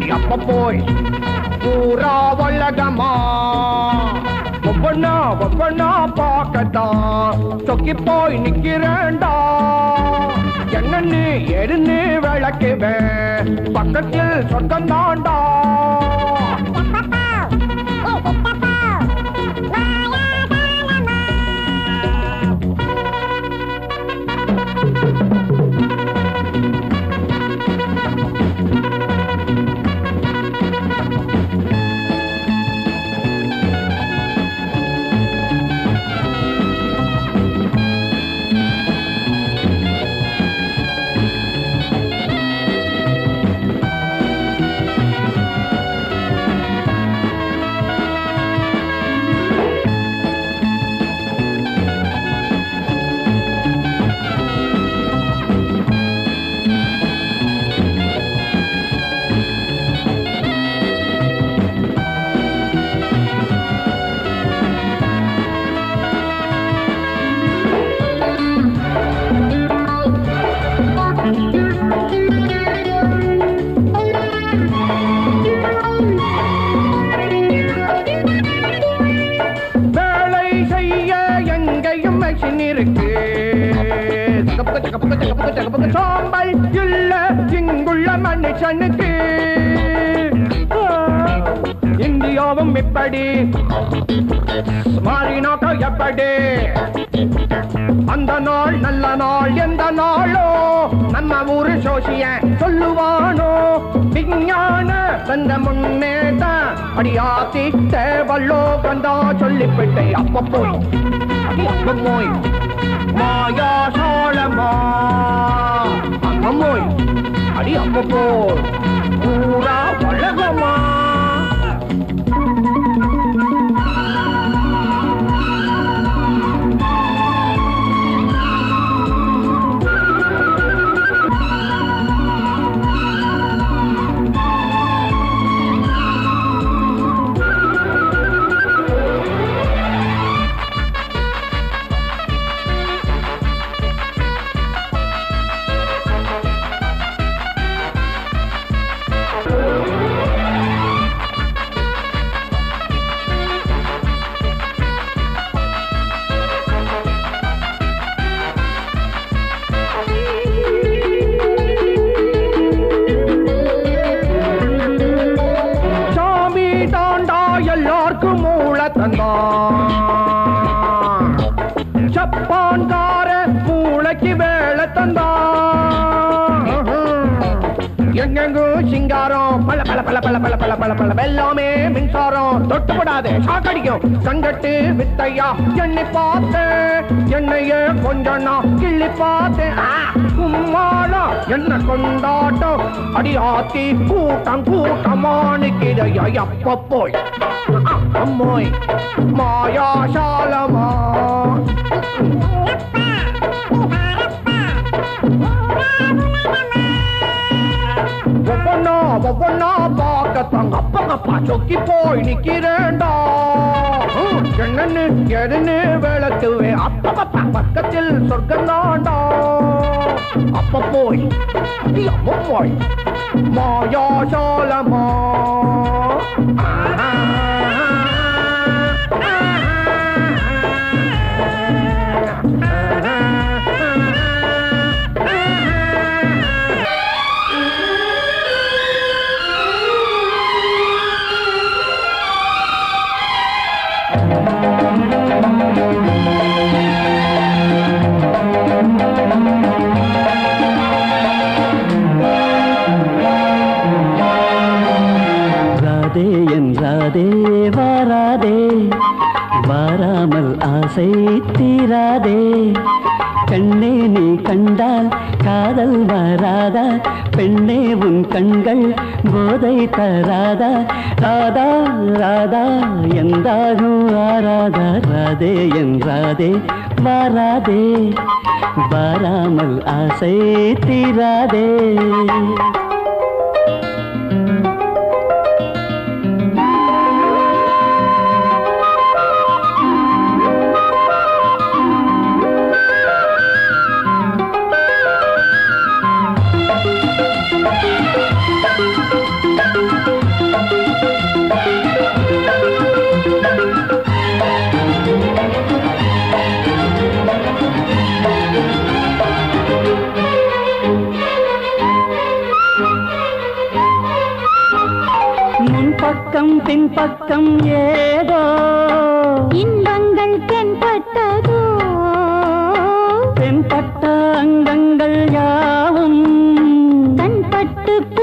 அடி அப்ப போய். பூரா வல்லகமா ஒவ்வொன்னா ஒவ்வொன்னா பார்க்கத்தான் சொக்கி போய் நிக்கிறேண்டா என்னன்னு எருன்னு விளக்குவேன் பக்கத்தில் சொர்க்கம் தாண்டா சாம்பல் இல்ல இங்குள்ள மனுஷனுக்கு. ஆ, இந்தியாவும் இப்படி. மாறினாக்க எப்படி? அந்த நாள் நல்ல நாள் எந்த நாளோ? நம்ம ஊரு சோசிய சொல்லுவானோ? விஞ்ஞான வந்த முன்னேதான் அடியாத்தி தேவல்லோ கந்தா சொல்லிவிட்டே அப்ப போய் அடி போய் மாயா சோழமா அம்மோய் அடி அம்மோ பூரா உலகமா 难道？பல பல எல்லாமே மின்சாரம் தொட்டுப்படாது சாக்கடிக்கும் சங்கட்டு வித்தையா என்னை பார்த்து என்னைய கொஞ்சம் நான் கிள்ளி பார்த்தேன் ஆ, உம்மாளா என்ன கொண்டாட்டம்? அடி ஆத்தி கூட்டம் கூட்டமானுக்கிடையா எப்ப போய்? அம்மோய் மாயாசாலமா ஒவ்வொன்னா ஒவ்வொன்னா தங்கப்பங்கப்பா சொக்கி போய் நிக்கிறேண்டா என்னன்னு எதுன்னு விளக்குவே? அப்பப்பா பக்கத்தில் சொர்க்கந்தாண்டா. அப்ப போய் அப்ப போய். மாயா சோலமா. ஆசை தீராதே. கண்ணே நீ கண்டால் காதல் வராதா? பெண்ணே உன் கண்கள் போதை தராதா? ராதா ராதா எந்தாகும் ஆராதா? ராதே என்றாதே வாராதே. வாராமல் ஆசை தீராதே.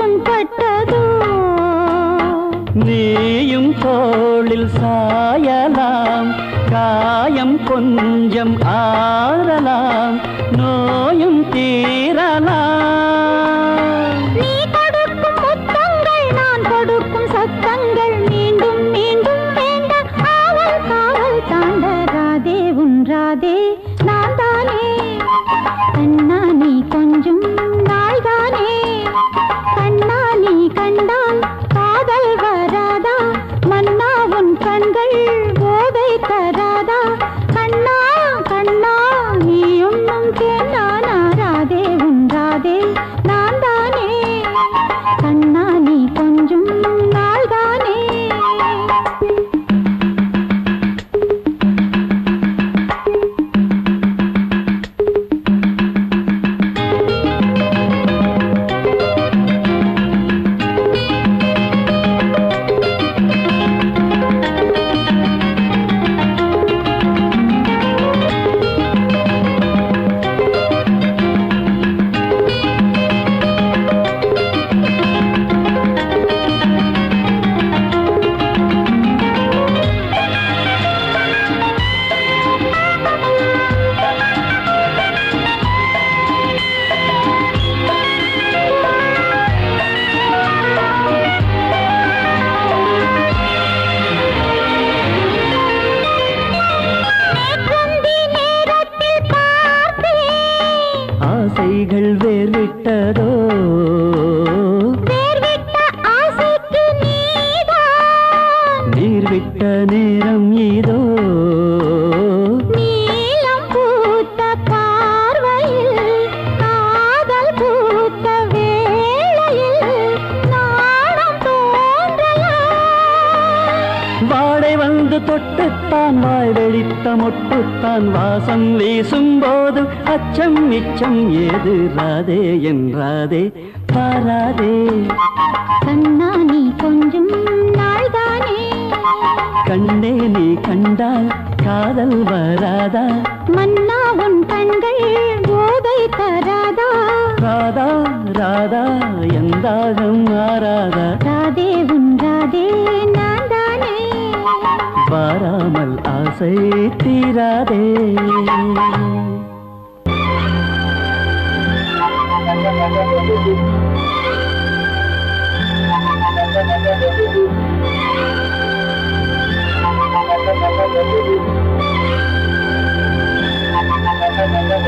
கண்பட்டு புண்பட்டதோ நீயும் தோளில் சாயலாம் காயம் கொஞ்சம் ஆறலாம் நோயும் தீரலாம். வந்து தொட்டுத்தான் வாய் வெடித்த மொட்டுத்தான் வாசம் வீசும் போது அச்சம் மிச்சம் ஏது ராதே என்றாதே. பாராதே. கண்ணா நீ கொஞ்சம் நாள்தானே? கண்ணே நீ கண்டால் காதல் வராதா? மன்னா உன் கண்கள் போதை தராதா? ராதா ராதா எந்தாகம் மாறாதா? ராதே உன் ராதே வாராமல் ஆசை தீராதே. சின்ன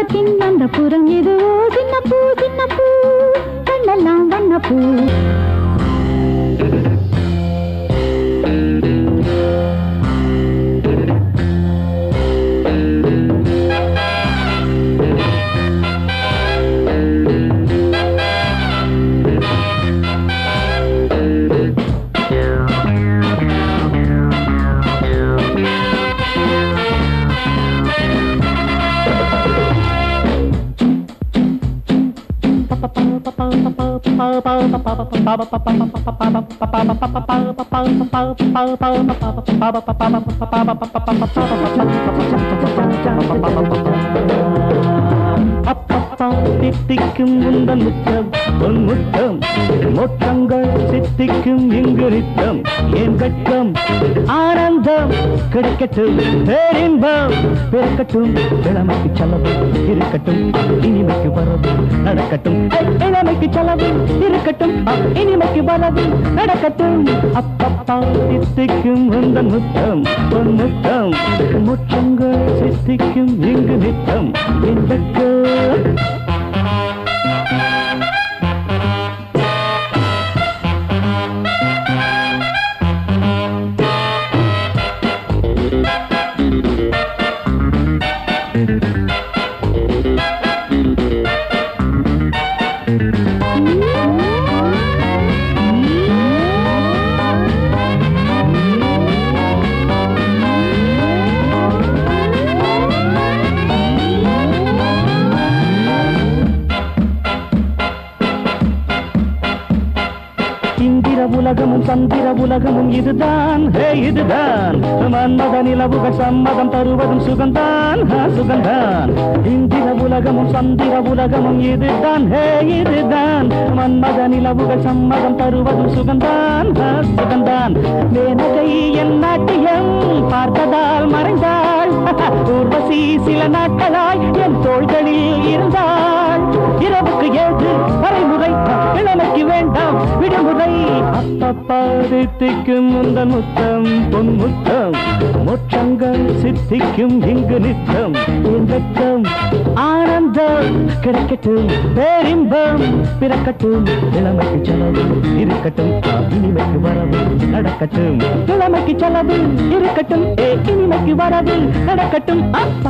சொர்க்கத்தின் அந்த புறம் இது சின்ன பூ சின்ன பூ கண்ணெல்லாம் வண்ண பூ Thank you. அப்பப்பா தித்திக்கும் உந்த முத்தம் உன் முத்தம் மொத்தங்கள் சித்திக்கும் இங்கு நித்தம். என் கட்டம் ஆனந்தம் கிடைக்கட்டும் பேரின்பம். பிறக்கட்டும் இளமைக்கு செலவு இருக்கட்டும் இனிமைக்கு வரவு நடக்கட்டும். இளமைக்கு செலவு இருக்கட்டும் இனிமைக்கு வரவு நடக்கட்டும். அப்பப்பா சித்திக்கும் உந்த முத்தம் உன் முத்தம் முற்றங்கள் சித்திக்கும் இங்கு நித்தம். என் Thank you. உலகமும் இதுதான். ஹே இதுதான். மன்மத நிலவுக சம்மதம் தருவதும் சுகந்தான். சுகந்தான். இந்திர உலகமும் சந்திர உலகமும் இதுதான். ஹே இதுதான். மன்மத நிலவுக சம்மதம் தருவதும் சுகந்தான். சுகந்தான். மேனகை என் நாட்டியம் பார்த்ததால் மறைந்தாள். ஊர்வசி சில நாட்களாய் என் தோள்களில் இருந்தாள். இரவுக்கு ஏழு வரைமுறை இளமைக்கு வேண்டாம் விடுமுறை. அப்பப்பா இந்த முத்தம் பொன் முத்தம் மோட்சங்கள் சித்திக்கும் இங்கு நித்தம். என் ஆனந்தம் கிடைக்கட்டும் பேரின்பம். பிறக்கட்டும் இளமைக்கு செலவு இருக்கட்டும். இனிமைக்கு வரவு நடக்கட்டும். இளமைக்கு செலவு இருக்கட்டும். ஏ இனிமைக்கு வரவு நடக்கட்டும். அப்பா.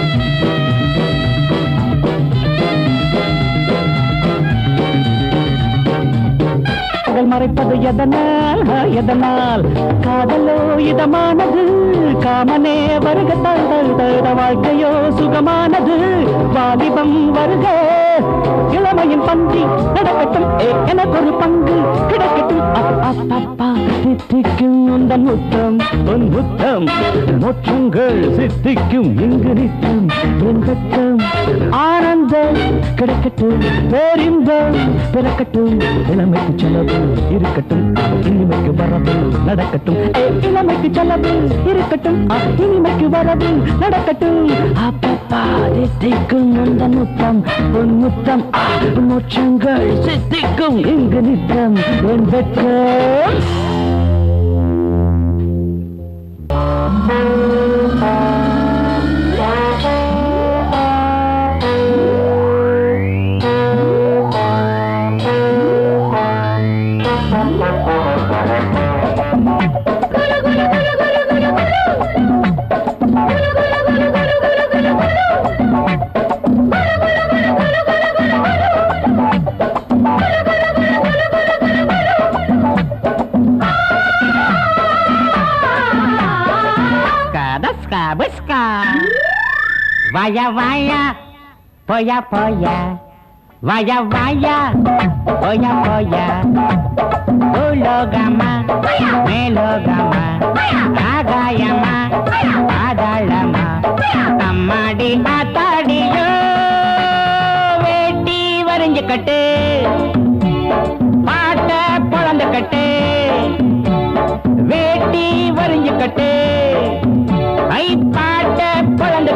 காதல் மறைப்பது எதனால்? எதனால்? காதலோ இதமானது? காமனே வருக தழ தழ வாழ்க்கையோ சுகமானது. வாலிபம் வருக. இளமையின் பந்தி நடக்கட்டும். ஏ, எனக்கொரு பங்கு. கிடைக்கட்டும். அப்பா சித்திக்கும் உந்தன் முத்தம் உன் முத்தம். மொற்றங்கள் சித்திக்கும் இங்கு நித்தம். என் வெட்கம் ஆனந்தம் கிடைக்கட்டும் பேரின்பம். பிறக்கட்டும் இளமைக்கு செலவு இருக்கட்டும் இனிமைக்கு வரவு நடக்கட்டும். இளமைக்கு செலவு இருக்கட்டும் இனிமைக்கு வரவு நடக்கட்டும். அப்பப்பா சித்திக்கும் உந்தன் முத்தம் உன் முத்தம் மொற்றங்கள் சித்திக்கும் இங்கு நித்தம். என் வெட்கம். Poya, poya. Vaya, vaya, poya, poya. Ulogama, melogama. Agayama, adalama. அம்மாடி ஆத்தாடியோ வேட்டி வரைஞ்சு கட்டு பாட்ட பொழந்து கட்டு வேட்டி வரைஞ்சு கட்டு ஐ பாட்ட பொழந்து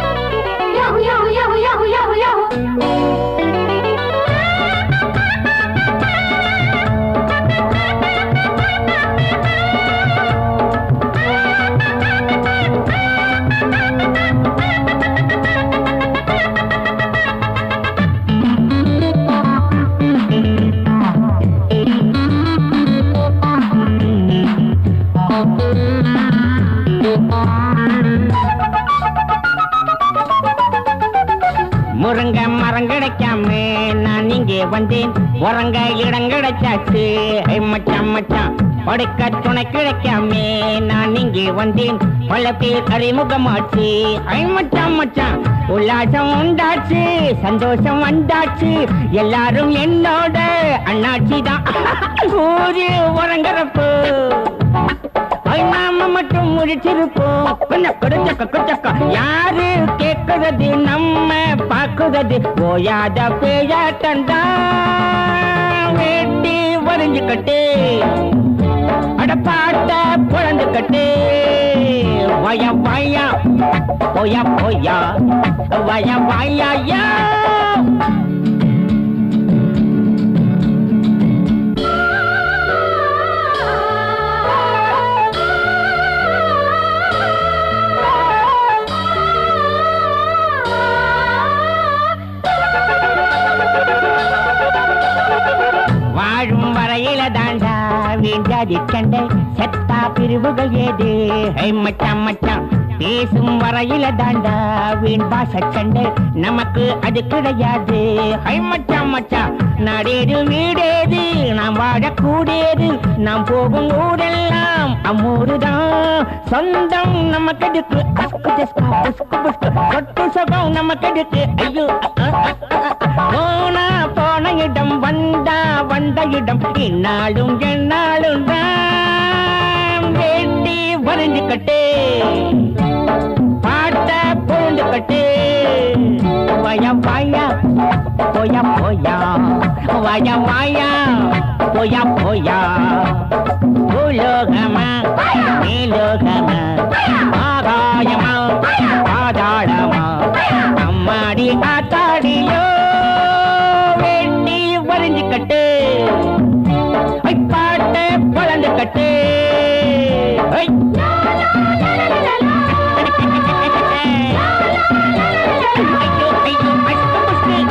இடம் மச்சான் மச்சான். உடைக்க துணை கிடைக்காமே நான் இங்கே வந்தேன். பல பேர் அறிமுகமாச்சு. ஐ மச்சான் மச்சான். உல்லாசம் உண்டாச்சு சந்தோஷம் வந்தாச்சு. எல்லாரும் என்னோட அண்ணாச்சி தான். ஊரு உறங்குறப்போ. நாம மட்டும் முடிச்சிருப்போம் கொஞ்சம் கொடுச்சக்க கொடுச்சக்க. யாரு கேட்கறது நம்ம பாக்குறது ஓயாத பேயாட்டண்டா வேட்டி வரைஞ்சுக்கட்டு அடப்பாட்ட பாட்ட பொழந்துக்கட்டு வய வாயா போயா போயா வய வயா ஜாதி செத்தா பிரிவுகள் ஏதே? ஹை மச்சான் மச்சான் பேசும் வரையில தாண்டா வீண் பாச சண்டை. நமக்கு அது கிடையாது. ஹை மச்சான் மச்சான் நடேது வீடேது நாம் வாழக்கூடியது. நாம் போகும் ஊரெல்லாம் அம்மூருதான் சொந்தம் நமக்கு எதுக்கு அஸ்கு சொட்டு சுகம் நமக்கு எதுக்கு ஐயோ அ, போனா போன இடம் வந்தா வந்த இடம். இந்நாளும் எந்நாளும் தான். மறைந்து கட்டே. பாட்ட பொழுந்து கட்டே. வயம் வாயா போயா போயா வயம் வாயா போயா போயா பூலோகமா? நீலோகமா ஆகாயமா? பாதாளமா? அம்மாடி ஆத்தாடியோ? வெட்டி வரைஞ்சு கட்டு. பாட்டை பழந்து கட்டு.